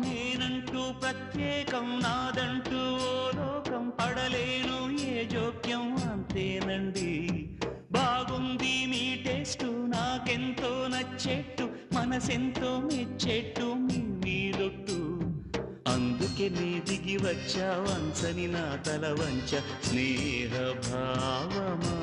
నేనంటూ ప్రత్యేకం నాదంటూ ఓ లోకం పడలేను ఏ జోక్యం అంతేనండి. బాగుంది మీ టేస్ట్ నాకెంతో నచ్చేట్టు మనసెంతో మెచ్చేట్టు మీ అందుకే నీ దిగి వచ్చా వంచని నా తల వంచ స్నేహ భావమా?